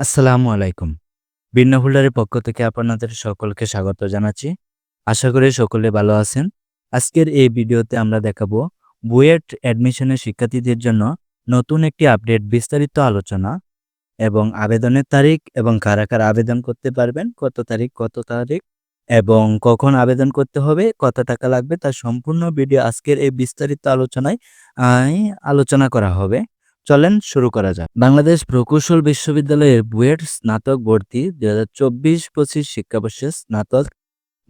আসসালামু আলাইকুম। ভিন্ন হোল্ডারের পক্ষ থেকে আপনাদের সকলকে স্বাগত জানাচ্ছি। আশা করি সকলে ভালো আছেন। আজকের এই ভিডিওতে আমরা দেখাবো বুয়েট অ্যাডমিশনের শিক্ষার্থীদের জন্য নতুন একটি আপডেট, বিস্তারিত আলোচনা এবং আবেদনের তারিখ এবং কারা কারা আবেদন করতে পারবেন, কত তারিখ কত তারিখ এবং কখন আবেদন করতে হবে, কত টাকা লাগবে, তার সম্পূর্ণ ভিডিও আজকের এই বিস্তারিত আলোচনায় আলোচনা করা হবে। চলেন শুরু করা যাক। বাংলাদেশ প্রকৌশল বিশ্ববিদ্যালয়ের বুয়েট স্নাতক ভর্তি দুই হাজার চব্বিশ পঁচিশ শিক্ষাবর্ষে স্নাতক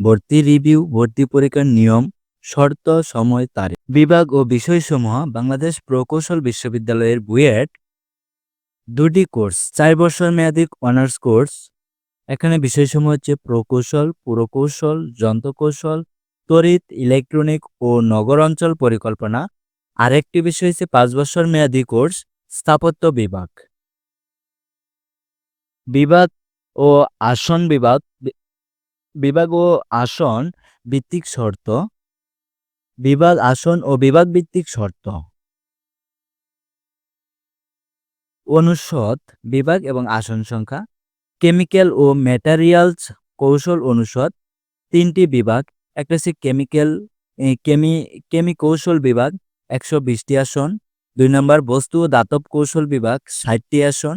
ভর্তি রিভিউ ভর্তি পরীক্ষার নিয়ম, শর্ত, সময়, তারিখ। বিভাগ ও বিষয়সমূহ বাংলাদেশ প্রকৌশল বিশ্ববিদ্যালয়ের বুয়েট দুটি কোর্স, চার বছর মেয়াদী অনার্স কোর্স। এখানে বিষয়সমূহ হচ্ছে প্রকৌশল, পুরকৌশল, যন্ত্রকৌশল, তড়িৎ, ইলেকট্রনিক ও নগর অঞ্চল পরিকল্পনা আরেকটি বিষয় হচ্ছে পাঁচ বছর মেয়াদী কোর্স, স্থাপত্য বিভাগ। বিভাগ ও আসন বিভাগ বিভাগ ও আসন ভিত্তিক শর্ত। বিভাগ, আসন ও বিভাগ ভিত্তিক শর্ত। অনুষদ, বিভাগ এবং আসন সংখ্যা। কেমিক্যাল ও ম্যাটেরিয়ালস কৌশল অনুষদ, তিনটি বিভাগ। একটা হচ্ছে কেমিক্যাল কেমি কেমি কৌশল বিভাগ। একশো বিশটি আসন, দুই নম্বর বস্তু ও দাতব কৌশল বিভাগ ষাটটি আসন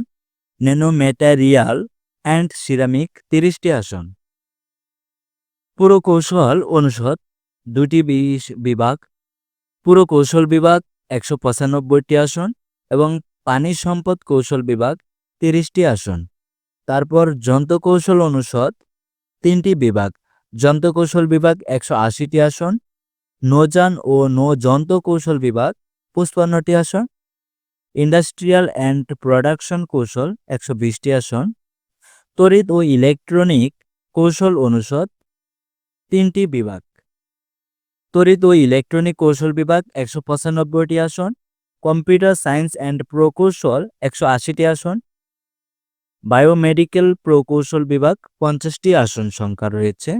ন্যানো ম্যাটেরিয়াল অ্যান্ড সিরামিক তিরিশটি আসন। পুরকৌশল অনুষদ দুটি বিভাগ। পুরকৌশল বিভাগ একশো পঁচানব্বইটি আসন এবং পানি সম্পদ কৌশল বিভাগ তিরিশটি আসন। তারপর যন্ত্রকৌশল অনুষদ, তিনটি বিভাগ। যন্ত্রকৌশল বিভাগ একশো আশিটি আসন নৌযান ও নৌ যন্ত্র কৌশল বিভাগ, পঁচপান্নটি আসন। ইন্ডাস্ট্রিয়াল অ্যান্ড প্রোডাকশন কৌশল, একশো বিশটি আসন। তড়িৎ ও ইলেকট্রনিক কৌশল অনুষদ, তিনটি বিভাগ। তড়িৎ ও ইলেকট্রনিক কৌশল বিভাগ, একশো পঁচানব্বইটি আসন। কম্পিউটার সায়েন্স অ্যান্ড প্রকৌশল একশো আশিটি আসন। বায়োমেডিক্যাল প্রকৌশল বিভাগ, পঞ্চাশটি আসন সংখ্যা রয়েছে।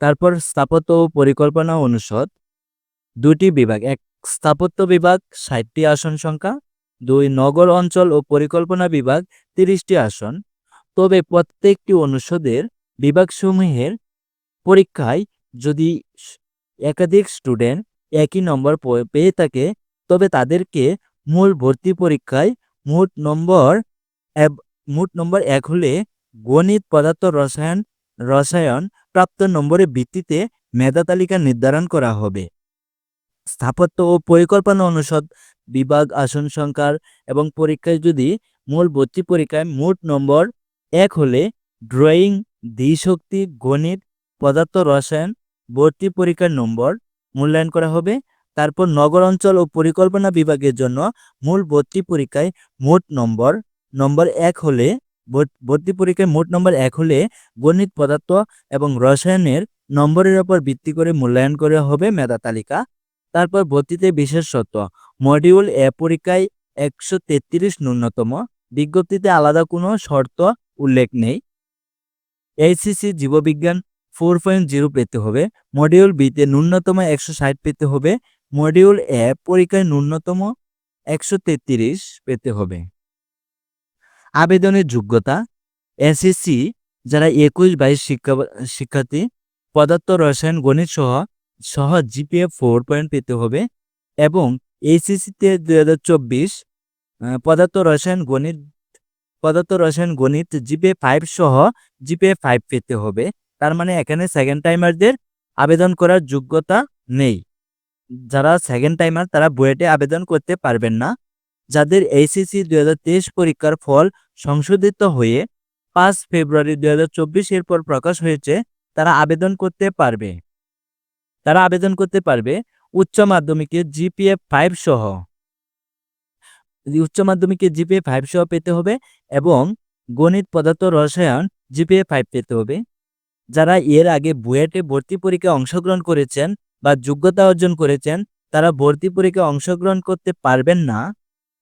তারপর স্থাপত্য ও পরিকল্পনা অনুষদ দুটি বিভাগ, এক স্থাপত্য বিভাগ, ষাটটি আসন সংখ্যা, দুই নগর অঞ্চল ও পরিকল্পনা বিভাগ, তিরিশটি আসন। তবে প্রত্যেকটি অনুষদের বিভাগসমূহের পরীক্ষায় যদি একাধিক স্টুডেন্ট একই নম্বর পেয়ে থাকে, তবে তাদেরকে মূল ভর্তি পরীক্ষায় মোট নম্বর মোট নম্বর এক হলে গণিত, পদার্থ, রসায়ন রসায়ন প্রাপ্ত নম্বরের ভিত্তিতে মেধা তালিকা নির্ধারণ করা হবে। স্থাপত্য ও পরিকল্পনা অনুষদ, বিভাগ আসন সংখ্যার এবং পরীক্ষায় যদি মূল ভর্তি পরীক্ষায় মোট নম্বর এক হলে ড্রয়িং, দ্বিশক্তি, গণিত, পদার্থ রসায়ন, ভর্তি পরীক্ষার নম্বর মূল্যায়ন করা হবে। তারপর নগর অঞ্চল ও পরিকল্পনা বিভাগের জন্য মূল ভর্তি পরীক্ষায় মোট নম্বর নম্বর এক হলে ভর- ভর্তি পরীক্ষায় মোট নম্বর এক হলে গণিত, পদার্থ এবং রসায়নের নম্বরের উপর ভিত্তি করে মূল্যায়ন করা হবে মেধা তালিকা। তারপর ভর্তিতে বিশেষ শর্ত মডিউল এ পরীক্ষায় একশো তেত্রিশ ন্যূনতম। বিজ্ঞপ্তিতে আলাদা কোনো শর্ত উল্লেখ নেই। এইচসিসি জীববিজ্ঞান ফোর পয়েন্ট জিরো পেতে হবে। মডিউল বিতে ন্যূনতম একশো ষাট পেতে হবে। মডিউল এ পরীক্ষায় ন্যূনতম একশো তেত্রিশ পেতে হবে। আবেদনের যোগ্যতা এসএসসি যারা একুশ বাইশ শিক্ষা শিক্ষার্থী, পদার্থ, রসায়ন, গণিত সহ সহ জিপিএ ফোর পয়েন্ট পেতে হবে এবং এইচএসসিতে দুই হাজার চব্বিশ পদার্থ রসায়ন গণিত, পদার্থ রসায়ন গণিত জিপিএ ফাইভ সহ জিপিএ ফাইভ পেতে হবে। তার মানে এখানে সেকেন্ড টাইমারদের আবেদন করার যোগ্যতা নেই। যারা সেকেন্ড টাইমার তারা বুয়েটে আবেদন করতে পারবেন না। যাদের এইচএসসি দুই পরীক্ষার ফল সংশোধিত হয়ে পাঁচ ফেব্রুয়ারি দুই হাজার চব্বিশ এর পর প্রকাশ হয়েছে, তারা আবেদন করতে পারবে। তারা আবেদন করতে পারবে উচ্চ মাধ্যমিকে জিপিএ ফাইভ সহ। উচ্চ মাধ্যমিকে জিপিএ ফাইভ সহ পেতে হবে এবং গণিত, পদার্থ, রসায়ন জিপিএ ফাইভ পেতে হবে। যারা এর আগে বুয়েটে ভর্তি পরীক্ষায় অংশগ্রহণ করেছেন বা যোগ্যতা অর্জন করেছেন, তারা ভর্তি পরীক্ষায় অংশগ্রহণ করতে পারবেন না।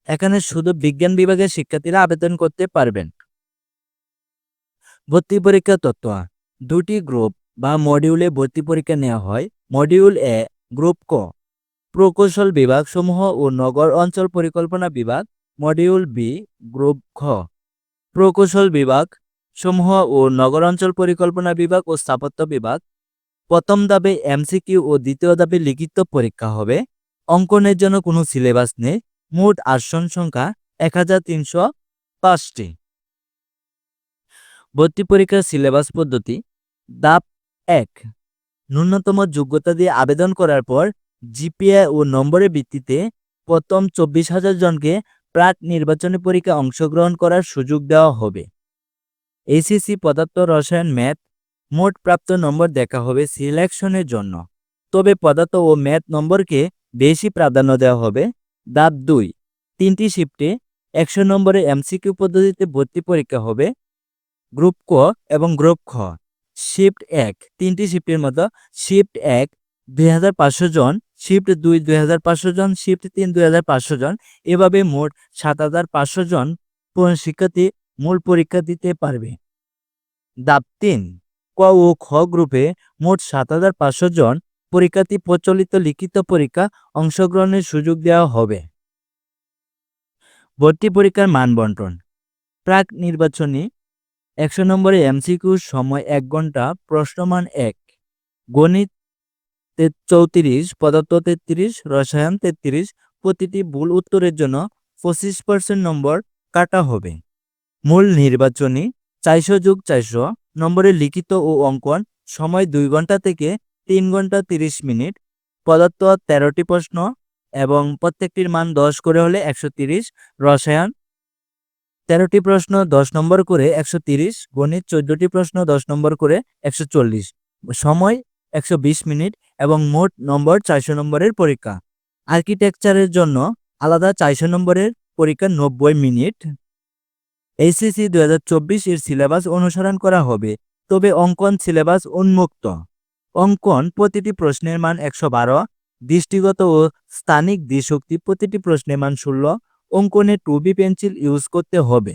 এখানে শুধু বিজ্ঞান বিভাগের শিক্ষার্থীরা আবেদন করতে পারবেন। ভর্তি পরীক্ষা তত্ত্ব দুটি গ্রুপ বা মডিউলে ভর্তি পরীক্ষা নেওয়া হয়। মডিউল এ, গ্রুপ ক, প্রকৌশল বিভাগ সমূহ ও নগর অঞ্চল পরিকল্পনা বিভাগ, মডিউল বি গ্রুপ খ প্রকৌশল বিভাগ সমূহ ও নগর অঞ্চল পরিকল্পনা বিভাগ ও স্থাপত্য বিভাগ। প্রথম ধাপে এমসিকিউ ও দ্বিতীয় ধাপে লিখিত পরীক্ষা হবে। অঙ্কনের জন্য কোনো সিলেবাস নেই। মোট আসন সংখ্যা এক হাজার তিনশো পাঁচটি। ভর্তি পরীক্ষার সিলেবাস পদ্ধতি। দাপ এক ন্যূনতম যোগ্যতা দিয়ে আবেদন করার পর জিপিএ ও নম্বরের ভিত্তিতে প্রথম চব্বিশ হাজার জনকে প্রাক নির্বাচনী পরীক্ষায় অংশগ্রহণ করার সুযোগ দেওয়া হবে। এইচএসসি পদার্থ রসায়ন ম্যাথ মোট প্রাপ্ত নম্বর দেখা হবে সিলেকশনের জন্য। তবে পদার্থ ও ম্যাথ নম্বরকে বেশি প্রাধান্য দেওয়া হবে। ধাপ দুই, তিনটি শিফটে একশো নম্বরের এমসিকিউ পদ্ধতিতে ভর্তি পরীক্ষা হবে। গ্রুপ ক এবং গ্রুপ খ। শিফট এক, তিনটি শিফটের মতো। শিফট এক, দুই হাজার পাঁচশো জন। শিফট দুই দুই হাজার পাঁচশো জন। শিফট তিন, দুই হাজার পাঁচশো জন। এভাবে মোট সাত হাজার পাঁচশো জন শিক্ষার্থী মূল পরীক্ষা দিতে পারবে। দাব তিন, ক ও খ গ্রুপে মোট সাত হাজার পাঁচশো জন পরীক্ষার্থী প্রচলিত লিখিত পরীক্ষা অংশগ্রহণের সুযোগ দেওয়া হবে। ভর্তি পরীক্ষার মান বন্টন প্রাক নির্বাচনী একশো নম্বরে এমসিকিউ সময় এক ঘণ্টা, প্রশ্নমান এক। গণিত চৌত্রিশ পদার্থ তেত্রিশ, রসায়ন তেত্রিশ, প্রতিটি ভুল উত্তরের জন্য পঁচিশ পার্সেন্ট নম্বর কাটা হবে। মূল নির্বাচনী চারশো যুগ চারশো নম্বরে লিখিত ও অঙ্কন সময় দুই ঘণ্টা থেকে তিন ঘণ্টা তিরিশ মিনিট, পদার্থ তেরোটি প্রশ্ন এবং প্রত্যেকটির মান দশ করে হলে একশো তিরিশ, রসায়ন তেরোটি প্রশ্ন, দশ নম্বর করে একশো তিরিশ, গণিত চোদ্দটি প্রশ্ন, দশ নম্বর করে একশো চল্লিশ। সময় একশো বিশ মিনিট এবং মোট নম্বর চারশো নম্বরের পরীক্ষা। আর্কিটেকচারের জন্য আলাদা চারশো নম্বরের পরীক্ষা নব্বই মিনিট। এইচএসসি দু এর সিলেবাস অনুসরণ করা হবে, তবে অঙ্কন সিলেবাস উন্মুক্ত। অঙ্কন প্রতিটি প্রশ্নের মান একশো বারো, দৃষ্টিগত ও স্থানিক দৃশক্তি প্রতিটি প্রশ্নের মান ষোলো অঙ্কনে টুবি পেন্সিল ইউজ করতে হবে।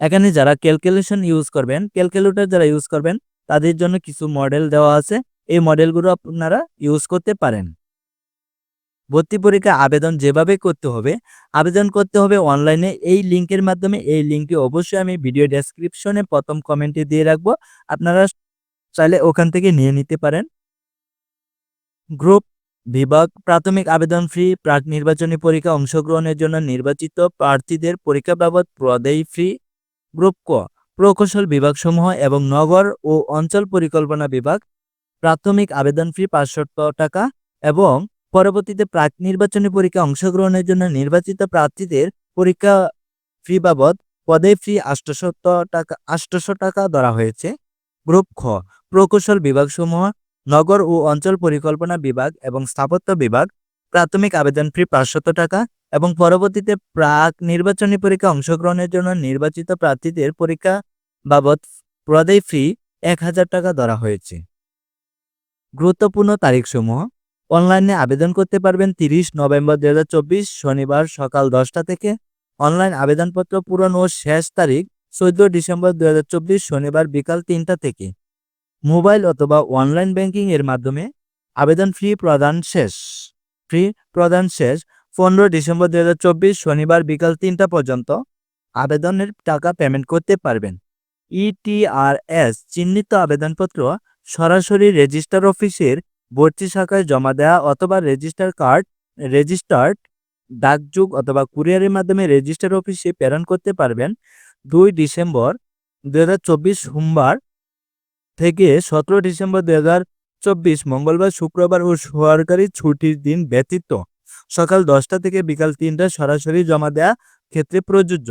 এখানে যারা ক্যালকুলেশন ইউজ করবেন, ক্যালকুলেটর যারা ইউজ করবেন, তাদের জন্য কিছু মডেল দেওয়া আছে। এই মডেলগুলো আপনারা ইউজ করতে পারেন। ভর্তি পরীক্ষা আবেদন যেভাবে করতে হবে, আবেদন করতে হবে অনলাইনে। এই লিঙ্কের মাধ্যমে, এই লিঙ্কটি অবশ্যই আমি ভিডিও ডেসক্রিপশনে প্রথম কমেন্টে দিয়ে রাখব। আপনারা চাইলে ওখান থেকে নিয়ে নিতে পারেন। গ্রুপ বিভাগ প্রাথমিক আবেদন ফ্রি প্রাক নির্বাচনী পরীক্ষা অংশগ্রহণের জন্য নির্বাচিত প্রার্থীদের পরীক্ষা বাবদ প্রদেয় ফ্রি গ্রুপ ক, প্রকৌশল বিভাগসমূহ এবং নগর ও অঞ্চল পরিকল্পনা বিভাগ, প্রাথমিক আবেদন ফি পাঁচশো টাকা এবং পরবর্তীতে প্রাক নির্বাচনী পরীক্ষা অংশগ্রহণের জন্য নির্বাচিত প্রার্থীদের পরীক্ষা ফি বাবদ পদে ফি আটশো টাকা আটশো টাকা ধরা হয়েছে। গ্রুপ খ, প্রকৌশল বিভাগসমূহ নগর ও অঞ্চল পরিকল্পনা বিভাগ এবং স্থাপত্য বিভাগ, প্রাথমিক আবেদন ফি পাঁচশত টাকা এবং পরবর্তীতে প্রাক নির্বাচনী পরীক্ষা অংশগ্রহণের জন্য নির্বাচিত প্রার্থীদের পরীক্ষা বাবদ প্রদেয় ফি এক হাজার টাকা ধরা হয়েছে। গুরুত্বপূর্ণ তারিখসমূহ। অনলাইনে আবেদন করতে পারবেন তিরিশ নভেম্বর দু হাজার চব্বিশ শনিবার সকাল দশটা থেকে। অনলাইন আবেদনপত্র পূরণ ও শেষ তারিখ চোদ্দ ডিসেম্বর দু হাজার চব্বিশ শনিবার বিকাল তিনটা থেকে। মোবাইল অথবা অনলাইন ব্যাংকিং এর মাধ্যমে আবেদন ফি প্রদান শেষ। ফি প্রদান শেষ পনেরো ডিসেম্বর দু হাজার চব্বিশ শনিবার বিকাল তিনটা পর্যন্ত আবেদনের টাকা পেমেন্ট করতে পারবেন। ইটিআরএস চিহ্নিত আবেদনপত্র সরাসরি রেজিস্টার অফিসের ভর্তি শাখায় জমা দেওয়া অথবা রেজিস্টার কার্ড, রেজিস্টার্ড, ডাকযোগ অথবা কুরিয়ারের মাধ্যমে রেজিস্টার অফিসে প্রেরণ করতে পারবেন। দুই ডিসেম্বর দু হাজার চব্বিশ সোমবার থেকে সতেরো ডিসেম্বর দু চব্বিশ, মঙ্গলবার, শুক্রবার ও সরকারি ছুটির দিন ব্যতীত সকাল দশটা থেকে বিকাল তিনটা সরাসরি জমা দেওয়া ক্ষেত্রে প্রযোজ্য।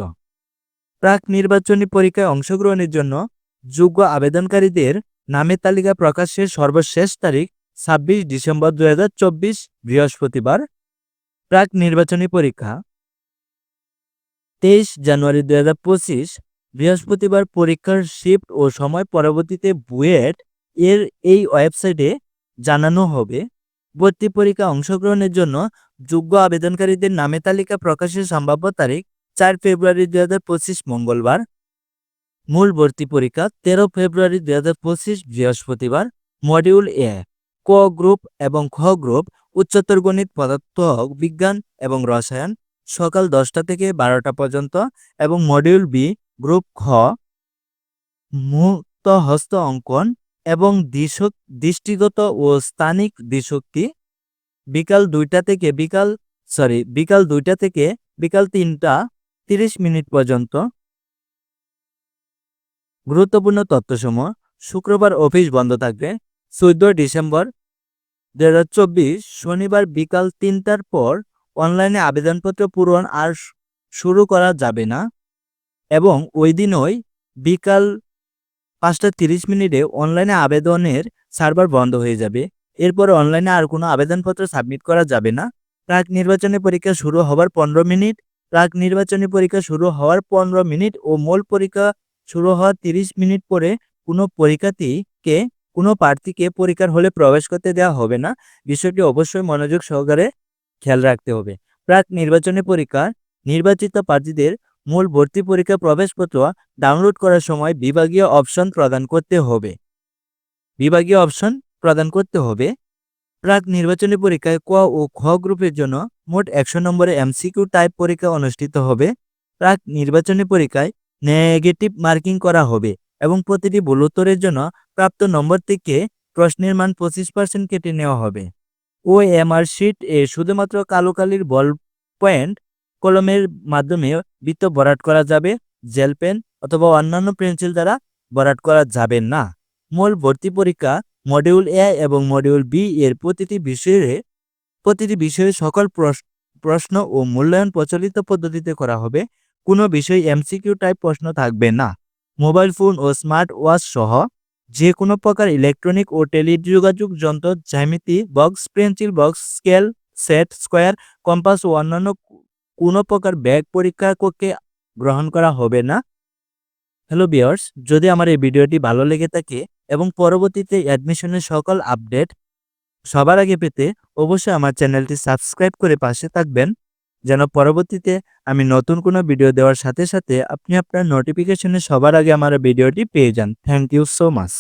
প্রাক নির্বাচনী পরীক্ষায় অংশগ্রহণের জন্য যোগ্য আবেদনকারীদের নামের তালিকা প্রকাশের সর্বশেষ তারিখ ছাব্বিশ ডিসেম্বর দুই হাজার চব্বিশ, বৃহস্পতিবার। প্রাক নির্বাচনী পরীক্ষা, তেইশ জানুয়ারি দু হাজার পঁচিশ বৃহস্পতিবার পরীক্ষার শিফট ও সময় পরবর্তীতে বুয়েট এর এই ওয়েবসাইটে জানানো হবে। ভর্তি পরীক্ষা অংশগ্রহণের জন্য যোগ্য আবেদনকারীদের নামে তালিকা প্রকাশের সম্ভাব্য তারিখ চার ফেব্রুয়ারি দু হাজার পঁচিশ মঙ্গলবার। মূল ভর্তি পরীক্ষা তেরো ফেব্রুয়ারি দুই পঁচিশ বৃহস্পতিবার। মডিউল এ, ক গ্রুপ এবং খ গ্রুপ, উচ্চতর গণিত, পদার্থ, বিজ্ঞান এবং রসায়ন সকাল দশটা থেকে বারোটা পর্যন্ত এবং মডিউল বি গ্রুপ খ মুক্ত হস্ত অঙ্কন এবং দিশক- দৃষ্টিগত ও স্থানিক দিশক্তি বিকাল দুইটা থেকে বিকাল সরি বিকাল দুইটা থেকে বিকাল তিনটা, তিরিশ মিনিট পর্যন্ত। গুরুত্বপূর্ণ তথ্যসমূহ শুক্রবার অফিস বন্ধ থাকবে চোদ্দ ডিসেম্বর দু শনিবার বিকাল তিনটার পর অনলাইনে আবেদনপত্র পূরণ আর শুরু করা যাবে না। এবং ওই দিনই বিকাল পাঁচটা তিরিশ মিনিটে অনলাইনে আবেদনের সার্ভার বন্ধ হয়ে যাবে। এরপর অনলাইনে আর কোনো আবেদনপত্র সাবমিট করা যাবে না। প্রাক নির্বাচনী পরীক্ষা শুরু হওয়ার পনেরো মিনিট। প্রাক নির্বাচনী পরীক্ষা শুরু হওয়ার পনেরো মিনিট ও মূল পরীক্ষা শুরু হওয়ার তিরিশ মিনিট পরে কোনো পরীক্ষার্থীকে, কোনো প্রার্থীকে পরীক্ষার হলে প্রবেশ করতে দেওয়া হবে না। বিষয়টি অবশ্যই মনোযোগ সহকারে খেয়াল রাখতে হবে। প্রাক নির্বাচনী পরীক্ষা নির্বাচিত প্রার্থীদের মূল ভর্তি পরীক্ষা প্রবেশপত্র ডাউনলোড করার সময় বিভাগীয় অপশন প্রদান করতে হবে। বিভাগীয় অপশন প্রদান করতে হবে। প্রাক নির্বাচনী পরীক্ষায় ক ও খ গ্রুপের জন্য মোট একশো নম্বরে এমসিকিউ টাইপ পরীক্ষা অনুষ্ঠিত হবে। প্রাক নির্বাচনী পরীক্ষায় নেগেটিভ মার্কিং করা হবে এবং প্রতিটি ভুল উত্তরের জন্য প্রাপ্ত নম্বর থেকে প্রশ্নের মান পঁচিশ পার্সেন্ট কেটে নেওয়া হবে। ও এমআর শিট এ শুধুমাত্র কালো কালির বল পয়েন্ট কলমের মাধ্যমে বৃত্ত ভরাট করা যাবে, জেল পেন অথবা অন্যান্য পেন্সিল দ্বারা ভরাট করা যাবে না। মূল ভর্তি পরীক্ষা মডিউল এ এবং মডিউল বি এর প্রতিটি বিষয়ে প্রতিটি বিষয়ে সকল প্রশ- প্রশ্ন ও মূল্যায়ন প্রচলিত পদ্ধতিতে করা হবে। কোনো বিষয় এমসিকিউ টাইপ প্রশ্ন থাকবে না। মোবাইল ফোন ও স্মার্ট ওয়াচ সহ যে কোনো প্রকার ইলেকট্রনিক ও টেলিযোগাযোগ যন্ত্র, জ্যামিতি, box, pencil box, scale, set, square, compass ও অন্যান্য কোনো প্রকার ব্যাগ পরীক্ষা কক্ষে গ্রহণ করা হবে না। হ্যালো বিয়ার্স যদি আমার এই ভিডিওটি ভালো লেগে থাকে এবং পরবর্তীতে অ্যাডমিশনের সকল আপডেট সবার আগে পেতে অবশ্যই আমার চ্যানেলটি সাবস্ক্রাইব করে পাশে থাকবেন। যেন পরবর্তীতে আমি নতুন কোনো ভিডিও দেওয়ার সাথে সাথে আপনি আপনার নোটিফিকেশনে সবার আগে আমার ভিডিওটি পেয়ে যান। Thank you so much